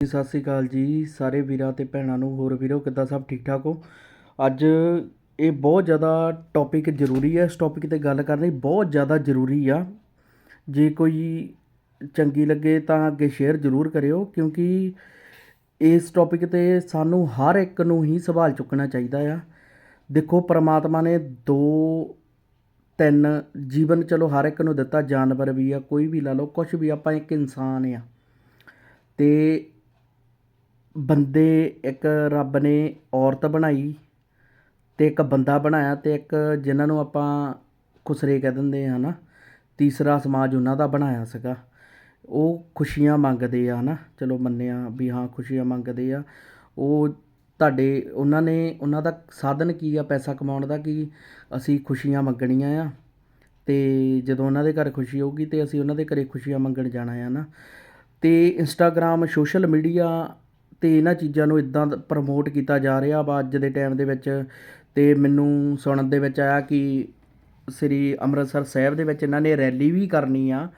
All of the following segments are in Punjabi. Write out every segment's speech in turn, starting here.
ਜੀ, ਸਤਿ ਸ੍ਰੀ ਅਕਾਲ ਜੀ, ਸਾਰੇ ਵੀਰਾਂ ਤੇ ਭੈਣਾਂ ਨੂੰ, ਹੋਰ ਵੀਰੋ, ਕਿੱਦਾਂ ਸਭ ਠੀਕ ਠਾਕ ਹੋ? ਅੱਜ ਇਹ ਬਹੁਤ ਜ਼ਿਆਦਾ ਟੌਪਿਕ ਜ਼ਰੂਰੀ ਹੈ, ਇਸ ਟੌਪਿਕ ਤੇ ਗੱਲ ਕਰਨੀ ਬਹੁਤ ਜ਼ਿਆਦਾ ਜ਼ਰੂਰੀ ਆ। ਜੇ ਕੋਈ ਚੰਗੀ ਲੱਗੇ ਤਾਂ ਅੱਗੇ ਸ਼ੇਅਰ ਜ਼ਰੂਰ ਕਰਿਓ, ਕਿਉਂਕਿ ਇਸ ਟੌਪਿਕ ਤੇ ਸਾਨੂੰ ਹਰ ਇੱਕ ਨੂੰ ਹੀ ਸਵਾਲ ਚੁੱਕਣਾ ਚਾਹੀਦਾ ਆ। ਦੇਖੋ, ਪ੍ਰਮਾਤਮਾ ਨੇ ਦੋ, ਤਿੰਨ ਜੀਵਨ ਚਲੋ ਹਰ ਇੱਕ ਨੂੰ ਦਿੱਤਾ, ਜਾਨਵਰ ਵੀ ਆ, ਕੋਈ ਵੀ ਲਾ ਲਓ ਕੁਝ ਵੀ ਆਪਾਂ ਇੱਕ ਇਨਸਾਨ ਆ। ਤੇ ਬੰਦੇ ਇੱਕ ਰੱਬ ਨੇ ਔਰਤ ਬਣਾਈ ਅਤੇ ਇੱਕ ਬੰਦਾ ਬਣਾਇਆ ਅਤੇ ਇੱਕ ਜਿਨ੍ਹਾਂ ਨੂੰ ਆਪਾਂ ਖੁਸਰੇ ਕਹਿ ਦਿੰਦੇ ਹੈ ਨਾ ਤੀਸਰਾ ਸਮਾਜ ਉਹਨਾਂ ਦਾ ਬਣਾਇਆ ਸੀਗਾ। ਉਹ ਖੁਸ਼ੀਆਂ ਮੰਗਦੇ ਆ ਹੈ ਨਾ ਚਲੋ ਮੰਨਿਆ ਵੀ ਹਾਂ, ਖੁਸ਼ੀਆਂ ਮੰਗਦੇ ਆ। ਉਹ ਤੁਹਾਡੇ, ਉਹਨਾਂ ਨੇ, ਉਹਨਾਂ ਦਾ ਸਾਧਨ ਕੀ ਆ ਪੈਸਾ ਕਮਾਉਣ ਦਾ? ਕਿ ਅਸੀਂ ਖੁਸ਼ੀਆਂ ਮੰਗਣੀਆਂ ਆ ਅਤੇ ਜਦੋਂ ਉਹਨਾਂ ਦੇ ਘਰ ਖੁਸ਼ੀ ਹੋਊਗੀ ਤੇ ਅਸੀਂ ਉਹਨਾਂ ਦੇ ਘਰੇ ਖੁਸ਼ੀਆਂ ਮੰਗਣ ਜਾਣਾ ਆ ਨਾ ਅਤੇ ਇੰਸਟਾਗ੍ਰਾਮ, ਸੋਸ਼ਲ ਮੀਡੀਆ ਅਤੇ ਇਹਨਾਂ ਚੀਜ਼ਾਂ ਨੂੰ ਇੱਦਾਂ ਪ੍ਰਮੋਟ ਕੀਤਾ ਜਾ ਰਿਹਾ ਵਾ ਅੱਜ ਦੇ ਟਾਈਮ ਦੇ ਵਿੱਚ। ਅਤੇ ਮੈਨੂੰ ਸੁਣਨ ਦੇ ਵਿੱਚ ਆਇਆ ਕਿ ਸ੍ਰੀ ਅੰਮ੍ਰਿਤਸਰ ਸਾਹਿਬ ਦੇ ਵਿੱਚ ਇਹਨਾਂ ਨੇ ਰੈਲੀ ਵੀ ਕਰਨੀ ਆ।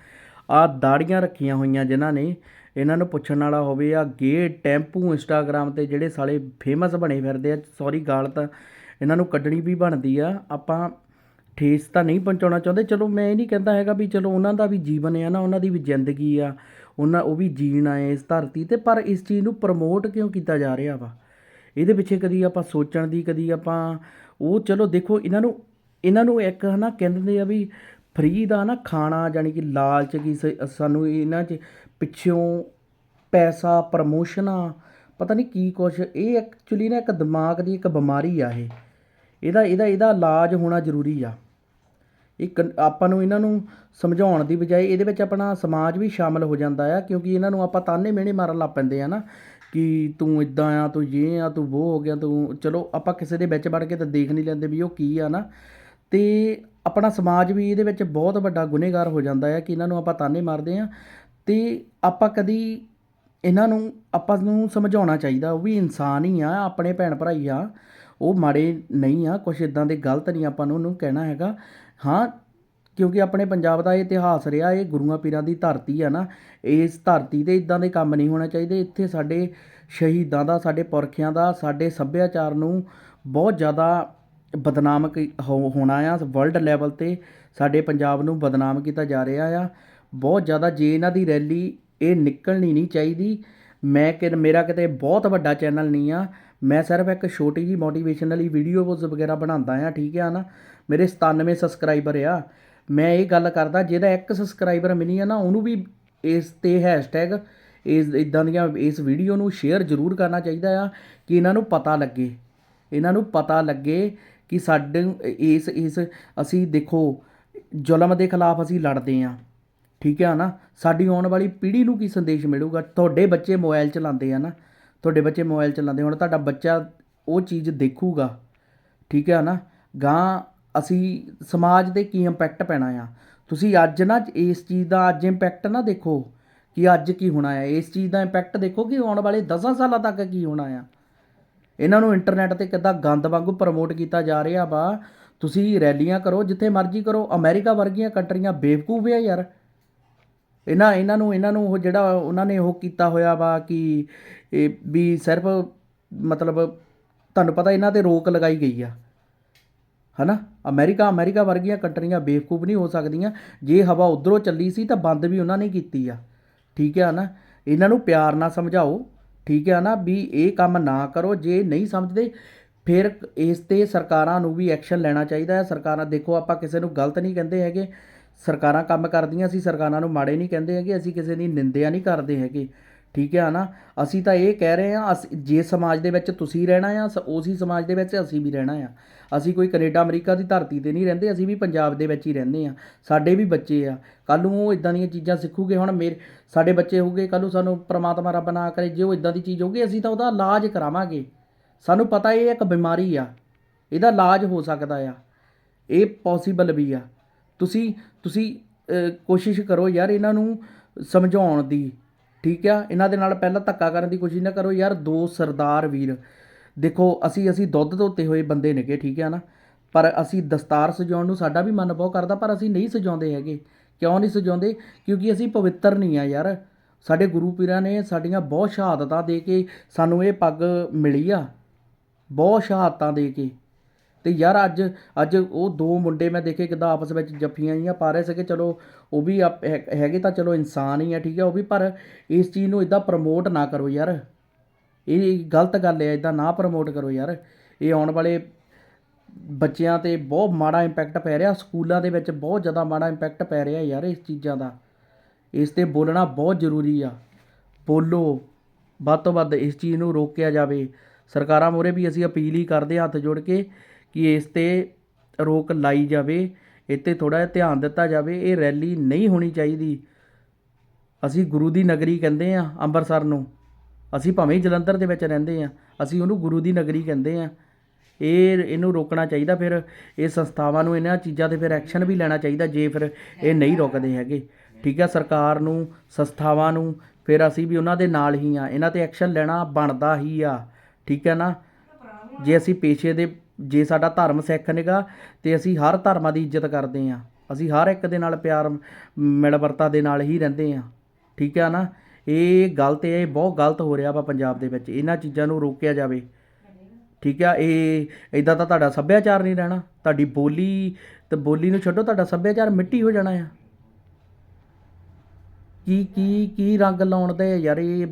ਆ ਦਾੜੀਆਂ ਰੱਖੀਆਂ ਹੋਈਆਂ ਜਿਨ੍ਹਾਂ ਨੇ। ਇਹਨਾਂ ਨੂੰ ਪੁੱਛਣ ਵਾਲਾ ਹੋਵੇ ਆ ਗੇ ਟੈਂਪੂ ਇੰਸਟਾਗ੍ਰਾਮ ਤੇ ਜਿਹੜੇ ਸਾਲੇ ਫੇਮਸ ਬਣੇ ਫਿਰਦੇ ਆ ਸੌਰੀ ਗਾਲ ਤਾਂ ਇਹਨਾਂ ਨੂੰ ਕੱਢਣੀ ਵੀ ਬਣਦੀ ਆ। ਆਪਾਂ ਠੇਸ ਤਾਂ ਨਹੀਂ ਪਹੁੰਚਾਉਣਾ ਚਾਹੁੰਦੇ। ਚਲੋ ਮੈਂ ਇਹ ਨਹੀਂ ਕਹਿੰਦਾ ਹੈਗਾ ਵੀ ਚਲੋ ਉਹਨਾਂ ਦਾ ਵੀ ਜੀਵਨ ਆ ਨਾ, ਉਹਨਾਂ ਦੀ ਵੀ ਜ਼ਿੰਦਗੀ ਆ। ਉਹਨਾਂ ਉਹ ਵੀ ਜੀਣ ਆਏ ਇਸ ਧਰਤੀ ਤੇ, ਪਰ ਇਸ ਚੀਜ਼ ਨੂੰ ਪ੍ਰਮੋਟ ਕਿਉਂ ਕੀਤਾ ਜਾ ਰਿਹਾ ਵਾ? ਇਹਦੇ ਪਿੱਛੇ ਕਦੀ ਆਪਾਂ ਸੋਚਣ ਦੀ, ਕਦੀ ਆਪਾਂ ਉਹ ਚਲੋ ਦੇਖੋ, ਇਹਨਾਂ ਨੂੰ ਇਹਨਾਂ ਨੂੰ ਇੱਕ ਹਨਾ ਕਹਿੰਦੇ ਆ ਵੀ ਫਰੀ ਦਾ ਨਾ ਖਾਣਾ ਜਾਨੀ ਕਿ ਲਾਲਚ ਕੀ ਸਾਨੂੰ ਇਹਨਾਂ 'ਚ ਪਿੱਛੋਂ ਪੈਸਾ ਪ੍ਰਮੋਸ਼ਨਾਂ ਪਤਾ ਨਹੀਂ ਕੀ ਕੁਛ, ਇਹ ਐਕਚੁਅਲੀ ਨਾ ਇੱਕ ਦਿਮਾਗ ਦੀ ਇੱਕ ਬਿਮਾਰੀ ਆ ਇਹ। ਇਹਦਾ ਇਹਦਾ ਇਹਦਾ ਇਲਾਜ ਹੋਣਾ ਜ਼ਰੂਰੀ ਆ। ਇੱਕ ਆਪਾਂ ਨੂੰ ਇਹਨਾਂ ਨੂੰ ਸਮਝਾਉਣ ਦੀ ਬਜਾਏ ਇਹਦੇ ਵਿੱਚ ਆਪਣਾ ਸਮਾਜ ਵੀ ਸ਼ਾਮਲ ਹੋ ਜਾਂਦਾ ਆ, ਕਿਉਂਕਿ ਇਹਨਾਂ ਨੂੰ ਆਪਾਂ ਤਾਨੇ ਮਿਹਣੇ ਮਾਰਨ ਲੱਗ ਪੈਂਦੇ ਆ ਨਾ, ਕਿ ਤੂੰ ਇਦਾਂ ਆ, ਤੂੰ ਇਹ ਆ, ਤੂੰ ਉਹ ਹੋ ਗਿਆ, ਤੂੰ ਚਲੋ ਆਪਾਂ ਕਿਸੇ ਦੇ ਵਿੱਚ ਵੜ ਕੇ ਤਾਂ ਦੇਖ ਨਹੀਂ ਲੈਂਦੇ ਵੀ ਉਹ ਕੀ ਆ ਨਾ। ਤੇ ਆਪਣਾ ਸਮਾਜ ਵੀ ਇਹਦੇ ਵਿੱਚ ਬਹੁਤ ਵੱਡਾ ਗੁਨੇਗਾਰ ਹੋ ਜਾਂਦਾ ਹੈ ਕਿ ਇਹਨਾਂ ਨੂੰ ਆਪਾਂ ਤਾਨੇ ਮਾਰਦੇ ਆ। ਤੇ ਆਪਾਂ ਕਦੀ ਇਹਨਾਂ ਨੂੰ, ਆਪਾਂ ਨੂੰ ਸਮਝਾਉਣਾ ਚਾਹੀਦਾ, ਉਹ ਵੀ ਇਨਸਾਨ ਹੀ ਆ, ਆਪਣੇ ਭੈਣ ਭਰਾ ਹੀ ਆ, ਉਹ ਮਾੜੇ ਨਹੀਂ ਆ, ਕੁਛ ਇਦਾਂ ਦੇ ਗਲਤ ਨਹੀਂ ਆਪਾਂ ਨੂੰ, ਉਹਨੂੰ ਕਹਿਣਾ ਹੈਗਾ। ਹਾਂ, ਕਿਉਂਕਿ ਆਪਣੇ ਪੰਜਾਬ ਦਾ ਇਹ ਇਤਿਹਾਸ ਰਿਹਾ, ਇਹ ਗੁਰੂਆਂ ਪੀਰਾਂ ਦੀ ਧਰਤੀ ਆ ਨਾ, ਇਸ ਧਰਤੀ ਤੇ ਇੱਦਾਂ ਦੇ ਕੰਮ ਨਹੀਂ ਹੋਣੇ ਚਾਹੀਦੇ। ਇੱਥੇ ਸਾਡੇ ਸ਼ਹੀਦਾਂ ਦਾ, ਸਾਡੇ ਪੁਰਖਿਆਂ ਦਾ, ਸਾਡੇ ਸੱਭਿਆਚਾਰ ਨੂੰ ਬਹੁਤ ਜ਼ਿਆਦਾ ਬਦਨਾਮ ਕੀ- ਹੋ- ਹੋਣਾ ਆ। ਵਰਲਡ ਲੈਵਲ ਤੇ ਸਾਡੇ ਪੰਜਾਬ ਨੂੰ ਬਦਨਾਮ ਕੀਤਾ ਜਾ ਰਿਹਾ ਆ। ਬਹੁਤ ਜ਼ਿਆਦਾ ਜੇ ਇਹਨਾਂ ਦੀ ਰੈਲੀ ਇਹ ਨਿਕਲਣੀ ਨਹੀਂ ਚਾਹੀਦੀ, ਮੈਂ ਕਿ ਮੇਰਾ ਕਿਤੇ ਬਹੁਤ ਵੱਡਾ ਚੈਨਲ ਨਹੀਂ ਆ। ਮੈਂ ਸਿਰਫ ਇੱਕ ਛੋਟੀ ਜੀ ਮੋਟੀਵੇਸ਼ਨਲ ਹੀ ਵੀਡੀਓਜ਼ ਵਗੈਰਾ ਬਣਾਉਂਦਾ ਆ ਠੀਕ ਆ ਨਾ? ਮੇਰੇ 97 ਸਬਸਕ੍ਰਾਈਬਰ ਆ। ਮੈਂ ਇਹ ਗੱਲ ਕਰਦਾ, ਜਿਹਦਾ ਇੱਕ ਸਬਸਕ੍ਰਾਈਬਰ ਮਿਨੀ ਆ ਨਾ, ਉਹਨੂੰ ਵੀ ਇਸ ਤੇ ਹੈਸ਼ਟੈਗ ਇਸ ਇਦਾਂ ਦੀਆਂ, ਇਸ ਵੀਡੀਓ ਨੂੰ ਸ਼ੇਅਰ ਜ਼ਰੂਰ ਕਰਨਾ ਚਾਹੀਦਾ ਆ ਕਿ ਇਹਨਾਂ ਨੂੰ ਪਤਾ ਲੱਗੇ। ਇਹਨਾਂ ਨੂੰ ਪਤਾ ਲੱਗੇ ਕਿ ਸਾਡੇ, ਇਸ ਇਸ ਅਸੀਂ ਦੇਖੋ, ਜ਼ੁਲਮ ਦੇ ਖਿਲਾਫ ਅਸੀਂ ਲੜਦੇ ਆ ਠੀਕ ਆ ਨਾ? ਸਾਡੀ ਆਉਣ ਵਾਲੀ ਪੀੜ੍ਹੀ ਨੂੰ ਕੀ ਸੰਦੇਸ਼ ਮਿਲੂਗਾ? ਤੁਹਾਡੇ ਬੱਚੇ ਮੋਬਾਈਲ ਚਲਾਉਂਦੇ ਆ ਨਾ। ਤੁਹਾਡੇ ਬੱਚੇ ਮੋਬਾਈਲ ਚਲਾਉਂਦੇ ਹੁਣ, ਤੁਹਾਡਾ ਬੱਚਾ ਉਹ ਚੀਜ਼ ਦੇਖੂਗਾ। ਠੀਕ ਹੈ ਨਾ? ਗਾਂ ਅਸੀਂ ਸਮਾਜ ਦੇ ਕੀ ਇੰਪੈਕਟ ਪੈਣਾ ਆ? ਤੁਸੀਂ ਅੱਜ ਨਾ ਇਸ ਚੀਜ਼ ਦਾ ਅੱਜ ਇੰਪੈਕਟ ਨਾ ਦੇਖੋ ਕਿ ਅੱਜ ਕੀ ਹੋਣਾ ਆ। ਇਸ ਚੀਜ਼ ਦਾ ਇੰਪੈਕਟ ਦੇਖੋ ਕਿ ਆਉਣ ਵਾਲੇ 10 ਸਾਲਾਂ ਤੱਕ ਕੀ ਹੋਣਾ ਆ। ਇਹਨਾਂ ਨੂੰ ਇੰਟਰਨੈਟ ਤੇ ਕਿੱਦਾਂ ਗੰਦ ਵਾਂਗੂ ਪ੍ਰਮੋਟ ਕੀਤਾ ਜਾ ਰਿਹਾ ਵਾ। ਤੁਸੀਂ ਰੈਲੀਆਂ ਕਰੋ, ਜਿੱਥੇ ਮਰਜ਼ੀ ਕਰੋ। ਅਮਰੀਕਾ ਵਰਗੀਆਂ ਕੰਟਰੀਆਂ ਬੇਵਕੂਫ ਆ ਯਾਰ। ਇਹਨਾਂ ਇਹਨਾਂ ਨੂੰ ਇਹਨਾਂ ਨੂੰ ਉਹ ਜਿਹੜਾ ਉਹਨਾਂ ਨੇ ਉਹ ਕੀਤਾ ਹੋਇਆ ਵਾ ਕਿ ਇਹ ਵੀ ਸਿਰਫ ਮਤਲਬ ਤੁਹਾਨੂੰ ਪਤਾ ਇਹਨਾਂ ਤੇ ਰੋਕ ਲਗਾਈ ਗਈ ਆ। ਹਨਾ? ਅਮਰੀਕਾ ਅਮਰੀਕਾ ਵਰਗੀਆਂ ਕੰਟਰੀਆਂ ਬੇਵਕੂਫ ਨਹੀਂ ਹੋ ਸਕਦੀਆਂ। ਜੇ ਹਵਾ ਉਧਰੋਂ ਚੱਲੀ ਸੀ ਤਾਂ ਬੰਦ ਵੀ ਉਹਨਾਂ ਨੇ ਕੀਤੀ ਆ। ਠੀਕ ਹੈ ਨਾ? ਇਹਨਾਂ ਨੂੰ ਪਿਆਰ ਨਾਲ ਸਮਝਾਓ। ਠੀਕ ਹੈ ਨਾ? ਵੀ ਇਹ ਕੰਮ ਨਾ ਕਰੋ। ਜੇ ਨਹੀਂ ਸਮਝਦੇ, ਫਿਰ ਇਸ ਤੇ ਸਰਕਾਰਾਂ ਨੂੰ ਵੀ ਐਕਸ਼ਨ ਲੈਣਾ ਚਾਹੀਦਾ ਹੈ। ਸਰਕਾਰਾਂ, ਦੇਖੋ ਆਪਾਂ ਕਿਸੇ ਨੂੰ ਗਲਤ ਨਹੀਂ ਕਹਿੰਦੇ ਹੈਗੇ। ਸਰਕਾਰਾਂ ਕੰਮ ਕਰਦੀਆਂ ਸੀ, ਸਰਕਾਰਾਂ ਨੂੰ ਮਾੜੇ ਨਹੀਂ ਕਹਿੰਦੇ ਹੈਗੇ, ਅਸੀਂ ਕਿਸੇ ਦੀ ਨਿੰਦਿਆ ਨਹੀਂ ਕਰਦੇ ਹੈਗੇ। ਠੀਕ ਹੈ ਨਾ? ਅਸੀਂ ਤਾਂ ਇਹ ਕਹਿ ਰਹੇ ਹਾਂ, ਅਸੀਂ, ਜੇ ਸਮਾਜ ਦੇ ਵਿੱਚ ਤੁਸੀਂ ਰਹਿਣਾ ਆ, ਸ- ਉਸੇ ਸਮਾਜ ਦੇ ਵਿੱਚ ਅਸੀਂ ਵੀ ਰਹਿਣਾ ਆ। ਅਸੀਂ ਕੋਈ ਕੈਨੇਡਾ, ਅਮਰੀਕਾ ਦੀ ਧਰਤੀ ਤੇ ਨਹੀਂ ਰਹਿੰਦੇ, ਅਸੀਂ ਵੀ ਪੰਜਾਬ ਦੇ ਵਿੱਚ ਹੀ ਰਹਿੰਦੇ ਆ। ਸਾਡੇ ਵੀ ਬੱਚੇ ਆ। ਕੱਲ ਨੂੰ ਉਹ ਇਦਾਂ ਦੀਆਂ ਚੀਜ਼ਾਂ ਸਿੱਖੂਗੇ, ਹੁਣ ਮੇਰੇ, ਸਾਡੇ ਬੱਚੇ ਹੋਊਗੇ ਕੱਲ ਨੂੰ ਸਾਨੂੰ ਪ੍ਰਮਾਤਮਾ ਰੱਬ ਨਾ ਕਰੇ, ਜੇ ਉਹ ਇਦਾਂ ਦੀ ਚੀਜ਼ ਹੋਊਗੀ, ਅਸੀਂ ਤਾਂ ਉਹਦਾ ਇਲਾਜ ਕਰਾਵਾਂਗੇ। ਸਾਨੂੰ ਪਤਾ ਇਹ ਇੱਕ ਬਿਮਾਰੀ ਆ। ਇਹਦਾ ਇਲਾਜ ਹੋ ਸਕਦਾ ਆ। ਇਹ ਪੋਸੀਬਲ ਵੀ ਆ। ਤੁਸੀਂ ਤੁਸੀਂ ਕੋਸ਼ਿਸ਼ ਕਰੋ ਯਾਰ ਇਹਨਾਂ ਨੂੰ ਸਮਝਾਉਣ ਦੀ, ਠੀਕ ਆ? ਇਹਨਾਂ ਦੇ ਨਾਲ ਪਹਿਲਾਂ ਧੱਕਾ ਕਰਨ ਦੀ ਕੋਸ਼ਿਸ਼ ਨਾ ਕਰੋ ਯਾਰ, ਦੋ ਸਰਦਾਰ ਵੀਰ। ਦੇਖੋ, ਅਸੀਂ ਅਸੀਂ ਦੁੱਧ ਧੋਤੇ ਹੋਏ ਬੰਦੇ ਨੇਗੇ, ਠੀਕ ਆ ਨਾ? ਪਰ ਅਸੀਂ ਦਸਤਾਰ ਸਜਾਉਣ ਨੂੰ ਸਾਡਾ ਵੀ ਮਨ ਬਹੁਤ ਕਰਦਾ, ਪਰ ਅਸੀਂ ਨਹੀਂ ਸਜਾਉਂਦੇ ਹੈਗੇ। ਕਿਉਂ ਨਹੀਂ ਸਜਾਉਂਦੇ? ਕਿਉਂਕਿ ਅਸੀਂ ਪਵਿੱਤਰ ਨਹੀਂ ਆ ਯਾਰ। ਸਾਡੇ ਗੁਰੂ ਪੀਰਾਂ ਨੇ ਸਾਡੀਆਂ ਬਹੁਤ ਸ਼ਹਾਦਤਾਂ ਦੇ ਕੇ ਸਾਨੂੰ ਇਹ ਪੱਗ ਮਿਲੀ ਆ। ਬਹੁਤ ਸ਼ਹਾਦਤਾਂ ਦੇ ਕੇ। ਅਤੇ ਯਾਰ ਅੱਜ ਅੱਜ ਉਹ ਦੋ ਮੁੰਡੇ ਮੈਂ ਦੇਖੇ ਕਿੱਦਾਂ ਆਪਸ ਵਿੱਚ ਜੱਫੀਆਂ ਜੀਆਂ ਪਾ ਰਹੇ ਸੀਗੇ, ਚਲੋ ਉਹ ਵੀ ਆਪ- ਹੈਗੇ ਤਾਂ ਚਲੋ ਇਨਸਾਨ ਹੀ ਆ, ਠੀਕ ਹੈ ਉਹ ਵੀ, ਪਰ ਇਸ ਚੀਜ਼ ਨੂੰ ਇਦਾਂ ਪ੍ਰਮੋਟ ਨਾ ਕਰੋ ਯਾਰ। ਇਹ ਗਲਤ ਗੱਲ ਹੈ ਇਦਾਂ ਨਾ ਪ੍ਰਮੋਟ ਕਰੋ ਯਾਰ। ਇਹ ਆਉਣ ਵਾਲੇ ਬੱਚਿਆਂ ਤੇ ਬਹੁਤ ਮਾੜਾ ਇੰਪੈਕਟ ਪੈ ਰਿਹਾ, ਸਕੂਲਾਂ ਦੇ ਵਿੱਚ ਬਹੁਤ ਜ਼ਿਆਦਾ ਮਾੜਾ ਇੰਪੈਕਟ ਪੈ ਰਿਹਾ ਯਾਰ ਇਸ ਚੀਜ਼ਾਂ ਦਾ। ਇਸ ਤੇ ਬੋਲਣਾ ਬਹੁਤ ਜ਼ਰੂਰੀ ਆ। ਬੋਲੋ, ਵੱਧ ਤੋਂ ਵੱਧ ਇਸ ਚੀਜ਼ ਨੂੰ ਰੋਕਿਆ ਜਾਵੇ। ਸਰਕਾਰਾਂ ਮੂਹਰੇ ਵੀ ਅਸੀਂ ਅਪੀਲ ਹੀ ਕਰਦੇ ਹਾਂ ਹੱਥ ਜੋੜ ਕੇ ਕਿ ਇਸ ਤੇ ਰੋਕ ਲਾਈ ਜਾਵੇ ਇਹ 'ਤੇ ਥੋੜਾ ਜਿਹਾ ਧਿਆਨ ਦਿੱਤਾ ਜਾਵੇ, ਇਹ ਰੈਲੀ ਨਹੀਂ ਹੋਣੀ ਚਾਹੀਦੀ। ਅਸੀਂ ਗੁਰੂ ਦੀ ਨਗਰੀ ਕਹਿੰਦੇ ਆ ਅੰਮ੍ਰਿਤਸਰ ਨੂੰ। ਅਸੀਂ ਭਾਵੇਂ ਜਲੰਧਰ ਦੇ ਵਿੱਚ ਰਹਿੰਦੇ ਆ ਅਸੀਂ ਉਹਨੂੰ ਗੁਰੂ ਦੀ ਨਗਰੀ ਕਹਿੰਦੇ ਆ ਇਹ, ਇਹਨੂੰ ਰੋਕਣਾ ਚਾਹੀਦਾ ਫਿਰ, ਇਹ ਸੰਸਥਾਵਾਂ ਨੂੰ ਇਹਨਾਂ ਚੀਜ਼ਾਂ ਤੇ ਫਿਰ ਐਕਸ਼ਨ ਵੀ ਲੈਣਾ ਚਾਹੀਦਾ, ਜੇ ਫਿਰ ਇਹ ਨਹੀਂ ਰੁਕਦੇ ਹੈਗੇ। ਠੀਕ ਹੈ ਸਰਕਾਰ ਨੂੰ, ਸੰਸਥਾਵਾਂ ਨੂੰ, ਫਿਰ ਅਸੀਂ ਵੀ ਉਹਨਾਂ ਦੇ ਨਾਲ ਹੀ ਆ ਇਹਨਾਂ ਤੇ ਐਕਸ਼ਨ ਲੈਣਾ ਬਣਦਾ ਹੀ ਆ। ਠੀਕ ਹੈ ਨਾ? ਜੇ ਅਸੀਂ ਪੇਸ਼ੇ ਦੇ ਜੇ ਸਾਡਾ ਧਰਮ ਸਿੱਖ ਨੇਗਾ ਤੇ ਅਸੀਂ ਹਰ ਧਰਮਾਂ ਦੀ ਇੱਜ਼ਤ ਕਰਦੇ ਆ ਅਸੀਂ ਹਰ ਇੱਕ ਦੇ ਨਾਲ ਪਿਆਰ, ਮਿਲਵਰਤਾ ਦੇ ਨਾਲ ਹੀ ਰਹਿੰਦੇ ਆ ਠੀਕ ਆ ਨਾ? ਇਹ ਗਲਤ ਹੈ ਇਹ ਬਹੁਤ ਗਲਤ ਹੋ ਰਿਹਾ ਵਾ ਪੰਜਾਬ ਦੇ ਵਿੱਚ। ਇਹਨਾਂ ਚੀਜ਼ਾਂ ਨੂੰ ਰੋਕਿਆ ਜਾਵੇ। ਠੀਕ ਆ? ਇਹ ਇਦਾਂ ਤਾਂ ਤੁਹਾਡਾ ਸੱਭਿਆਚਾਰ ਨਹੀਂ ਰਹਿਣਾ। ਤੁਹਾਡੀ ਬੋਲੀ ਤੇ ਬੋਲੀ ਨੂੰ ਛੱਡੋ, ਤੁਹਾਡਾ ਸੱਭਿਆਚਾਰ ਮਿੱਟੀ ਹੋ ਜਾਣਾ ਆ। ਕੀ ਕੀ ਕੀ ਰੰਗ ਲਾਉਣ ਦੇ ਯਾਰ? ਇਹ,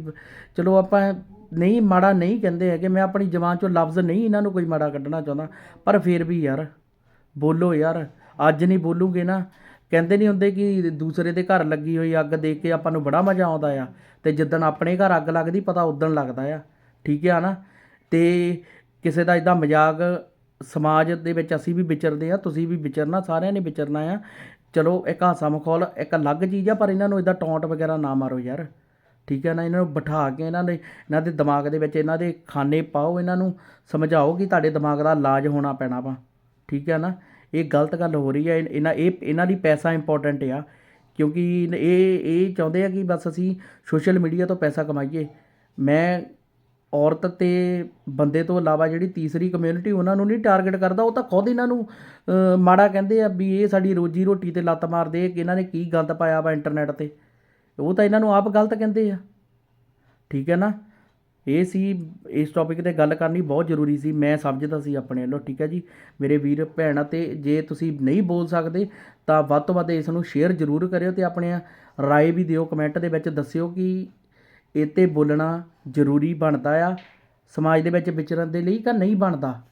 ਚਲੋ ਆਪਾਂ ਨਹੀਂ, ਮਾੜਾ ਨਹੀਂ ਕਹਿੰਦੇ ਹੈਗੇ। ਮੈਂ ਆਪਣੀ ਜ਼ਬਾਨ ਚੋਂ ਲਫ਼ਜ਼ ਨਹੀਂ ਇਹਨਾਂ ਨੂੰ ਕੋਈ ਮਾੜਾ ਕੱਢਣਾ ਚਾਹੁੰਦਾ, ਪਰ ਫਿਰ ਵੀ ਯਾਰ, ਬੋਲੋ ਯਾਰ, ਅੱਜ ਨਹੀਂ ਬੋਲੂਗੇ ਨਾ। ਕਹਿੰਦੇ ਨਹੀਂ ਹੁੰਦੇ ਕਿ ਦੂਸਰੇ ਦੇ ਘਰ ਲੱਗੀ ਹੋਈ ਅੱਗ ਦੇਖ ਕੇ ਆਪਾਂ ਨੂੰ ਬੜਾ ਮਜ਼ਾ ਆਉਂਦਾ ਆ, ਤੇ ਜਿੱਦਣ ਆਪਣੇ ਘਰ ਅੱਗ ਲੱਗਦੀ, ਪਤਾ ਉਦਣ ਲੱਗਦਾ ਆ। ਠੀਕ ਆ ਨਾ? ਤੇ ਕਿਸੇ ਦਾ ਇਦਾਂ ਮਜ਼ਾਕ, ਸਮਾਜ ਦੇ ਵਿੱਚ ਅਸੀਂ ਵੀ ਵਿਚਰਦੇ ਆ, ਤੁਸੀਂ ਵੀ ਵਿਚਰਨਾ, ਸਾਰਿਆਂ ਨੇ ਵਿਚਰਨਾ ਆ। ਚਲੋ, ਇੱਕ ਹਾਸਾ ਮਖੌਲ, ਇੱਕ ਅਲੱਗ ਚੀਜ਼ ਆ, ਪਰ ਇਹਨਾਂ ਨੂੰ ਇਦਾਂ ਟੌਂਟ ਵਗੈਰਾ ਨਾ ਮਾਰੋ ਯਾਰ। ਠੀਕ ਹੈ ਨਾ, ਇਹਨਾਂ ਨੂੰ ਬਿਠਾ ਕੇ ਇਹਨਾਂ ਦੇ ਇਹਨਾਂ ਦੇ ਦਿਮਾਗ ਦੇ ਵਿੱਚ ਇਹਨਾਂ ਦੇ ਖਾਨੇ ਪਾਓ, ਇਹਨਾਂ ਨੂੰ ਸਮਝਾਓ ਕਿ ਤੁਹਾਡੇ ਦਿਮਾਗ ਦਾ ਇਲਾਜ ਹੋਣਾ ਪੈਣਾ ਵਾ। ਠੀਕ ਹੈ ਨਾ, ਇਹ ਗਲਤ ਗੱਲ ਹੋ ਰਹੀ ਹੈ ਇਹ- ਇਹਨਾਂ, ਇਹ, ਇਹਨਾਂ ਦੀ ਪੈਸਾ ਇੰਪੋਰਟੈਂਟ ਆ, ਕਿਉਂਕਿ ਇਹ ਇਹ ਚਾਹੁੰਦੇ ਆ ਕਿ ਬਸ ਅਸੀਂ ਸੋਸ਼ਲ ਮੀਡੀਆ ਤੋਂ ਪੈਸਾ ਕਮਾਈਏ। ਮੈਂ ਔਰਤ ਤੇ ਬੰਦੇ ਤੋਂ ਇਲਾਵਾ ਜਿਹੜੀ ਤੀਸਰੀ ਕਮਿਊਨਿਟੀ ਉਹਨਾਂ ਨੂੰ ਨਹੀਂ ਟਾਰਗੇਟ ਕਰਦਾ, ਉਹ ਤਾਂ ਖੁਦ ਇਹਨਾਂ ਨੂੰ ਮਾੜਾ ਕਹਿੰਦੇ ਆ ਵੀ ਇਹ ਸਾਡੀ ਰੋਜੀ ਰੋਟੀ ਤੇ ਲੱਤ ਮਾਰਦੇ ਕਿ ਇਹਨਾਂ ਨੇ ਕੀ ਗੰਦ ਪਾਇਆ ਵਾ ਇੰਟਰਨੈਟ ਤੇ। ਉਹ ਤਾਂ ਇਹਨਾਂ ਨੂੰ ਆਪ ਗਲਤ ਕਹਿੰਦੇ ਆ। ਠੀਕ ਹੈ ਨਾ? ਇਹ ਸੀ, ਇਸ ਟੌਪਿਕ ਤੇ ਗੱਲ ਕਰਨੀ ਬਹੁਤ ਜ਼ਰੂਰੀ ਸੀ। ਮੈਂ ਸਮਝਦਾ ਸੀ ਆਪਣੇ ਵੱਲੋਂ, ਠੀਕ ਹੈ ਜੀ? ਮੇਰੇ ਵੀਰ, ਭੈਣਾਂ ਤੇ ਜੇ ਤੁਸੀਂ ਨਹੀਂ ਬੋਲ ਸਕਦੇ, ਤਾਂ ਵੱਧ ਤੋਂ ਵੱਧ ਇਸ ਨੂੰ ਸ਼ੇਅਰ ਜ਼ਰੂਰ ਕਰਿਓ ਤੇ ਆਪਣੇ ਰਾਏ ਵੀ ਦਿਓ। ਕਮੈਂਟ ਦੇ ਵਿੱਚ ਦੱਸਿਓ ਕਿ ਇਹ 'ਤੇ ਬੋਲਣਾ ਜ਼ਰੂਰੀ ਬਣਦਾ ਆ। ਸਮਾਜ ਦੇ ਵਿੱਚ ਵਿਚਰਨ ਦੇ ਲਈ ਕਿ ਨਹੀਂ ਬਣਦਾ?